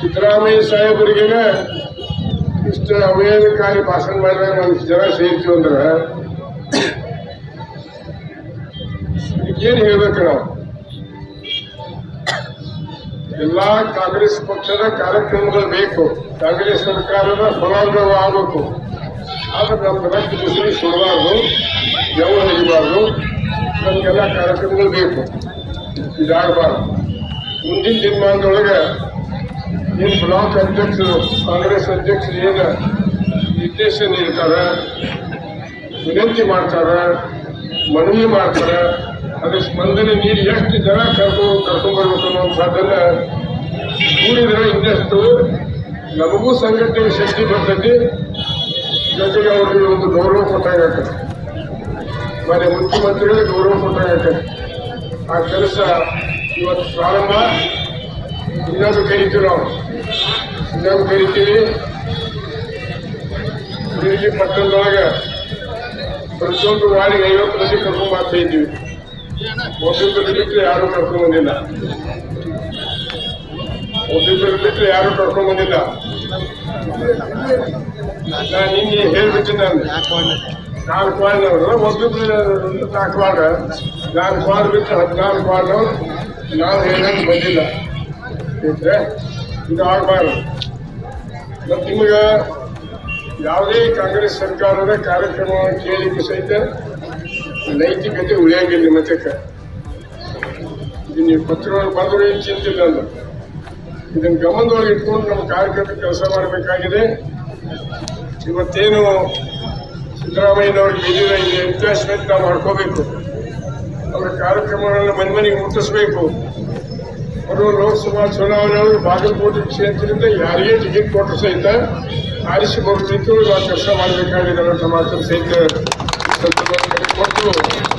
ಸಿದ್ದರಾಮಯ್ಯ ಸಾಹೇಬರಿಗೆ ಇಷ್ಟು ಅವೇದಕಾರಿ ಭಾಷಣ ಮಾಡಿದಾಗ ಇಷ್ಟು ಜನ ಸೇರ್ತೀವಿ ಅಂದ್ರೆ ಏನು ಹೇಳ್ಬೇಕು ನಾವು? ಎಲ್ಲ ಕಾಂಗ್ರೆಸ್ ಪಕ್ಷದ ಕಾರ್ಯಕ್ರಮಗಳು ಬೇಕು. ಕಾಂಗ್ರೆಸ್ ಸರ್ಕಾರದ ಫಲಾನುಭವ ಆಗಬೇಕು. ಆದ್ರೆ ನಮ್ಮ ರಕ್ತ ಬಿಸಿಲು ಸುಡಬಾರ್ದು ಯಾವ ಹಿಡಿಬಾರ್ದು. ನಮಗೆಲ್ಲ ಕಾರ್ಯಕ್ರಮಗಳು ಬೇಕು. ಇದಾಗಬಾರ್ದು. ಮುಂದಿನ ದಿನಮಾನದೊಳಗೆ ಏನು ಬ್ಲಾಕ್ ಅಧ್ಯಕ್ಷರು, ಕಾಂಗ್ರೆಸ್ ಅಧ್ಯಕ್ಷರು ಏನು ನಿರ್ದೇಶ ನೀಡ್ತಾರೆ ವಿನಂತಿ ಮಾಡ್ತಾರೆ, ಮನವಿ ಮಾಡ್ತಾರೆ ಅದಕ್ಕೆ ಸ್ಪಂದನೆ ನೀರು ಎಷ್ಟು ಜನ ಕರ್ಕೊಂಡು ಕರ್ಕೊಂಡ್ಬರ್ಬೇಕು ಸಾಧ್ಯ ಕೂಡಿದ್ರೆ ಇನ್ನಷ್ಟು ನಮಗೂ ಸಂಘಟನೆ ಶಕ್ತಿ ಬರ್ತೈತಿ. ಜೊತೆಗೆ ಅವರಿಗೆ ಒಂದು ಗೌರವ ಕೊಟ್ಟಾಗತ್ತೆ. ಮನೆ ಮುಖ್ಯಮಂತ್ರಿಗಳಿಗೆ ಗೌರವ ಕೊಟ್ಟಾಗತ್ತೆ. ಆ ಕೆಲಸ ಇವತ್ತು ಪ್ರಾರಂಭ. ಇನ್ನೊಂದು ಕರಿತೀವಿ ನಾವು. ಇನ್ನೊಂದು ಕರಿತೀವಿ ಹಿರಿಗಿ ಪಟ್ಟಣದೊಳಗೆ ಪ್ರತಿಯೊಂದು ವಾರ್ಡಿಗೆ ಐವತ್ತು ಮಂದಿ ಕರ್ಕೊಂಡು ಮಾಡ್ತಾ ಇದ್ದೀವಿ. ಒಬ್ಬೊಬ್ಬರು ಬಿಟ್ಟರೆ ಯಾರು ಕರ್ಕೊಂಡು ಬಂದಿಲ್ಲ. ಒಬ್ಬೊಬ್ಬರು ಬಿಟ್ಟರೆ ಯಾರು ಕರ್ಕೊಂಡು ಬಂದಿಲ್ಲ. ನಾನು ನಿನ್ನೆ ಹೇಳ್ಬಿಟ್ಟು ನಾನು. ನಾಲ್ಕು ವಾರ್ಡ್ನವರು ಒಬ್ಬೊಬ್ಬರು ನಾಲ್ಕು ವಾರ್ಡ್ ನಾಲ್ಕು ವಾರ್ಡ್ ಬಿಟ್ಟು ಹದಿನಾಲ್ಕು ವಾರ್ಡ್ನವ್ರು ನಾವು ಹೇಳಕ್ಕೆ ಬಂದಿಲ್ಲ. ಇದ್ರೆ ಇದು ಆಗಬಾರ್ದು. ಮತ್ತು ನಿಮಗೆ ಯಾವುದೇ ಕಾಂಗ್ರೆಸ್ ಸರ್ಕಾರದ ಕಾರ್ಯಕ್ರಮ ಕೇಳಿದ್ದು ಸಹಿತ ನೈತಿಕತೆ ಉಳಿಯಂಗಿಲ್ಲ ಇದು ನೀವು ಪತ್ರಗಳು ಬಂದರೂ ಏನು ಚಿಂತಿಲ್ಲ ಅಲ್ಲ ಇದನ್ನು ಗಮನದೊಳಗೆ ಇಟ್ಕೊಂಡು ನಮ್ಮ ಕಾರ್ಯಕ್ರಮಕ್ಕೆ ಕೆಲಸ ಮಾಡಬೇಕಾಗಿದೆ. ಇವತ್ತೇನು ಸಿದ್ದರಾಮಯ್ಯನವ್ರಿಗೆ ಬಿದ್ದಿರೋ ಇಲ್ಲಿ ಎಂಪ್ಲಾಯ್ಸ್ಮೆಂಟ್ ನಾವು ಮಾಡ್ಕೋಬೇಕು. ಅವರ ಕಾರ್ಯಕ್ರಮಗಳನ್ನು ಮನೆ ಮನೆಗೆ ಮುಟ್ಟಿಸ್ಬೇಕು. ಅವರು ಲೋಕಸಭಾ ಚುನಾವಣೆಯೊಳಗೆ ಬಾಗಲಕೋಟೆ ಕ್ಷೇತ್ರದಿಂದ ಯಾರಿಗೆ ಟಿಕೆಟ್ ಕೊಟ್ಟರು ಸಹಿತ ಆರಿಸಿ ಬರಲಿಕ್ಕೆ ಕೆಲಸ ಮಾಡಬೇಕಾಗಿದೆ ಅನ್ನೋ ಮಾತನ್ನು ಸಹಿತ ಕೊಟ್ಟು